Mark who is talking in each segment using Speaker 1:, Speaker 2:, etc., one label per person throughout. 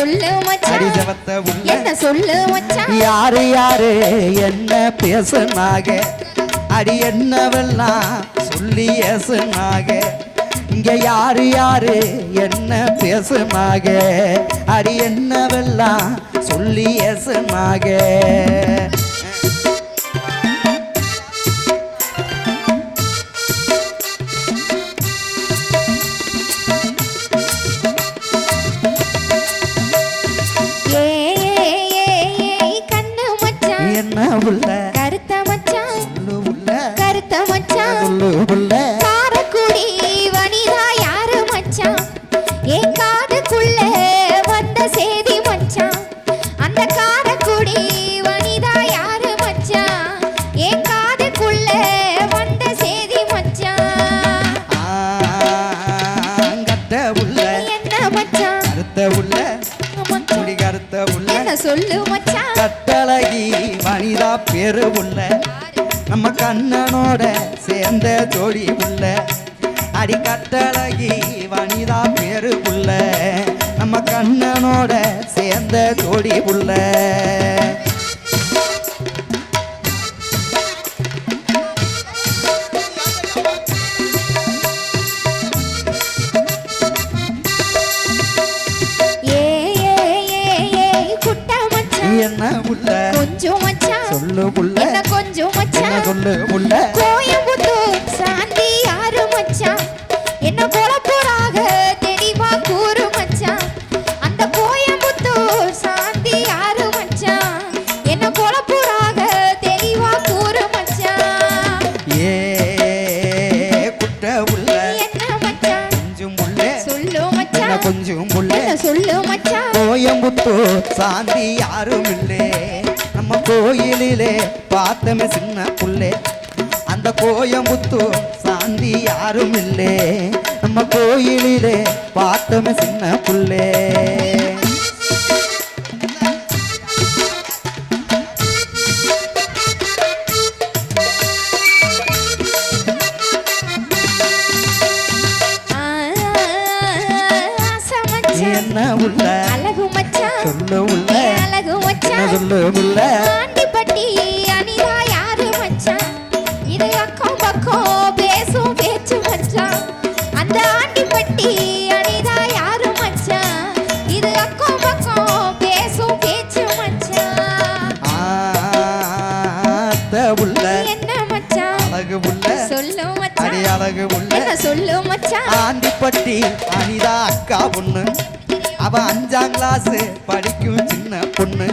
Speaker 1: சொல்லு மச்சான். என்ன சொல்லு மச்சான்?
Speaker 2: யாரு யாரு? என்ன பேசுனாக? அடி என்னவெல்லாம் சொல்லி ஏசுனாக? இங்க யாரு யாரு? என்ன பேசுனாக? அடி என்னவெல்லாம் சொல்லி ஏசுனாக?
Speaker 1: கருத்த
Speaker 2: உள்ள முடி கருத்த உள்ள.
Speaker 1: சொல்லு மச்சான்?
Speaker 2: கட்டழகி வனிதா பேரு உள்ள. நம்ம கண்ணனோட சேர்ந்த ஜோடி உள்ள. அடி கட்டழகி வனிதா பேரு உள்ள. நம்ம கண்ணனோட சேர்ந்த ஜோடி உள்ள. சொல்லு
Speaker 1: என்ன கொஞ்சம் மச்சான்?
Speaker 2: சொல்லு உள்ள
Speaker 1: கோயம்புத்தூர் சாந்தி யாரு மச்சான்? என்ன குழப்பறாக தெளிவா கூறு மச்சான்? அந்த கோயம்புத்தூர் சாந்தி யாரு மச்சான்? என்ன குழப்பறாக தெளிவா கூறு மச்சான்?
Speaker 2: ஏ குட்ட
Speaker 1: என்ன மச்சான்?
Speaker 2: கொஞ்சம் உள்ள
Speaker 1: சொல்லு மச்சான்.
Speaker 2: கொஞ்சம்
Speaker 1: என்ன சொல்லு மச்சான்?
Speaker 2: கோயம்புத்தூர் சாந்தி யாரும் இல்லே கோயிலிலே பார்த்தமே சின்ன புள்ளே அந்த கோயம்புத்தூர் சாந்தி யாரும் இல்லே நம்ம கோயிலிலே பார்த்தமே சின்ன புள்ளே என்ன உள்ள
Speaker 1: அழகு மச்சா
Speaker 2: சொல்ல உள்ள என்ன சொல்லு உள்ள
Speaker 1: ஆண்டிப்பட்டி அனிதா யாரு மச்சான் இது அக்கம் பக்கம் பேசும் பேச்சு மச்சான் அந்த ஆண்டிப்பட்டி அனிதா யாரு மச்சான் இது அக்கம் பக்கம் பேசும் பேச்சு மச்சான்
Speaker 2: ஆத்த உள்ள.
Speaker 1: என்ன மச்சான்
Speaker 2: அழகு உள்ள.
Speaker 1: சொல்லு
Speaker 2: அடி
Speaker 1: மச்சான்
Speaker 2: அழகு உள்ள.
Speaker 1: என்ன சொல்லு மச்சான்
Speaker 2: ஆண்டிப்பட்டி அனிதா அக்கா பொண்ணு. அவ அஞ்சாம் கிளாஸ் படிக்கும் சின்ன பொண்ணு.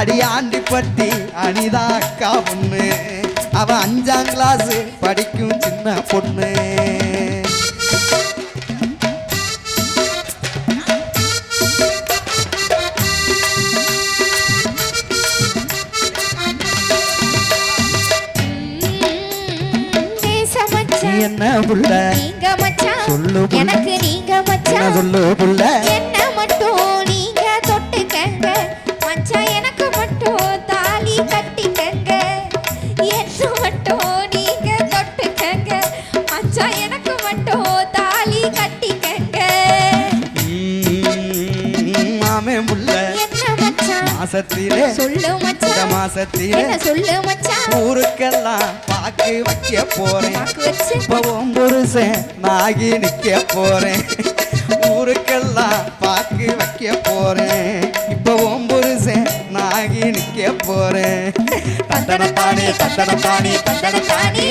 Speaker 2: அடி ஆண்டிப்பட்டி அனிதா அக்கா பொண்ணு. அவ அஞ்சாம் கிளாஸ் படிக்கும் சின்ன பொண்ணு. என்ன புள்ள? சொல்லு.
Speaker 1: எனக்கு நீங்க மச்சான்
Speaker 2: சொல்லு புள்ள?
Speaker 1: என்ன மட்டும்
Speaker 2: மாசத்திலே
Speaker 1: சொல்லு
Speaker 2: இந்த
Speaker 1: மச்சான்
Speaker 2: மாசத்திலே
Speaker 1: என்ன சொல்லு மச்சான்
Speaker 2: ஊருக்கெல்லாம் பாக்கு வைக்க போறேன். இப்பவும் புருஷன் நாகி நிக்க போறேன். ஊருக்கெல்லாம் பாக்கு வைக்க போறேன். இப்பவும் புருஷன் நாகி நிக்க போறேன். தண்டனத்தானே தண்டனத்தானே
Speaker 1: தந்தனத்தானே தந்தனத்தானே